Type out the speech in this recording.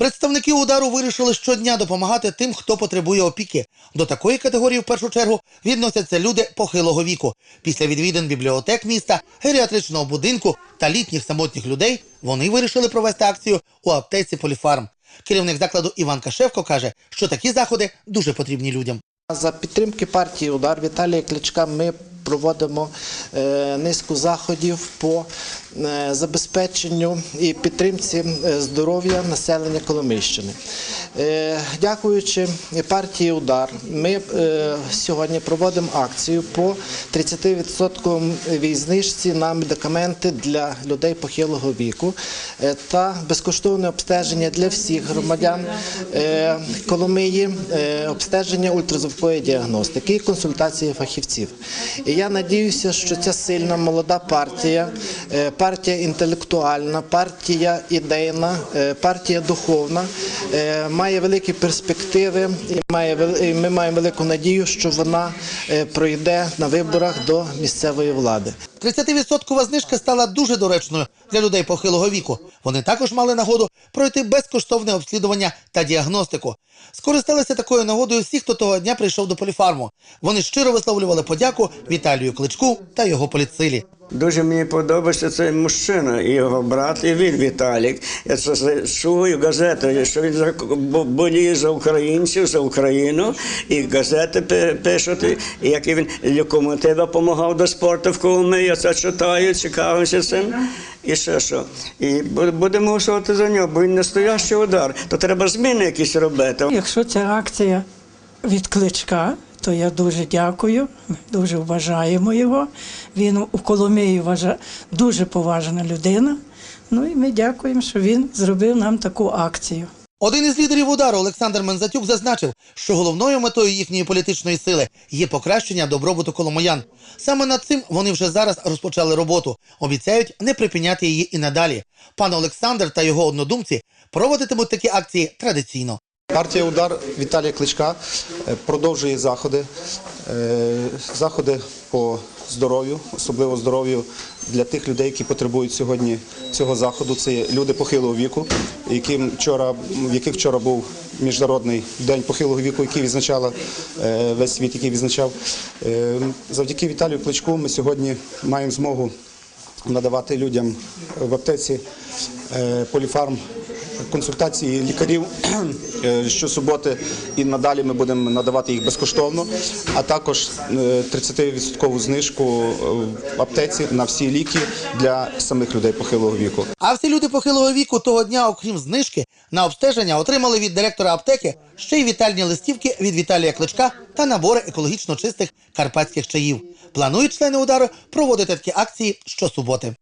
Представники удару вирішили щодня допомагати тим, хто потребує опіки. До такої категорії в першу чергу відносяться люди похилого віку. Після відвідин бібліотек міста, геріатричного будинку та літніх самотніх людей вони вирішили провести акцію у аптеці Поліфарм. Керівник закладу Іван Кашевко каже, що такі заходи дуже потрібні людям. За підтримки партії Удар Віталія Кличка ми проводимо е, низку заходів по е, забезпеченню і підтримці е, здоров'я населення Коломийщини. Дякуючи партії Удар, ми сьогодні проводимо акцію по 30% знижці на медикаменти для людей похилого віку та безкоштовне обстеження для всіх громадян Коломиї, обстеження ультразвукової діагностики і консультації фахівців. І я надіюся, що ця сильна молода партія, е, партія інтелектуальна, партія ідейна, е, партія духовна е, має великі перспективи і має ми маємо велику надію, що вона пройде на виборах до місцевої влади. 30% знижка стала дуже доречною для людей похилого віку. Вони також мали нагоду пройти безкоштовне обслідування та діагностику. Скористалися такою нагодою всі, хто того дня прийшов до поліфарму. Вони щиро висловлювали подяку Віталію Кличку та його поліцилі. Дуже мені подобається цей мужчина, і його брат, і він Віталік. Я це чую газети, що він боліє за українців, за Україну, і газети пи- пишуть, і як він локомотива допомагав до спорту в Коломиї, я це читаю, цікавився цим. І ще що. І будемо голосувати за нього, бо він настоящий удар. То треба зміни якісь робити. Якщо ця акція від кличка, то я дуже дякую, дуже вважаємо його. Він у Коломиї вважа... дуже поважна людина. Ну і ми дякуємо, що він зробив нам таку акцію. Один із лідерів удару Олександр Мензатюк зазначив, що головною метою їхньої політичної сили є покращення добробуту коломоян. Саме над цим вони вже зараз розпочали роботу. Обіцяють не припиняти її і надалі. Пан Олександр та його однодумці проводитимуть такі акції традиційно. Партія Удар Віталія Кличка е, продовжує заходи, е, заходи по здоров'ю, особливо здоров'ю для тих людей, які потребують сьогодні цього заходу. Це люди похилого віку, яким вчора, в яких вчора був міжнародний день похилого віку, який відзначала е, весь світ, який відзначав. Завдяки Віталію Кличку ми сьогодні маємо змогу надавати людям в аптеці поліфарм консультації лікарів е, щосуботи і надалі ми будемо надавати їх безкоштовно, а також е, 30% знижку е, в аптеці на всі ліки для самих людей похилого віку. А всі люди похилого віку того дня, окрім знижки, на обстеження отримали від директора аптеки ще й вітальні листівки від Віталія Кличка та набори екологічно чистих карпатських чаїв. Планують члени удару проводити такі акції щосуботи.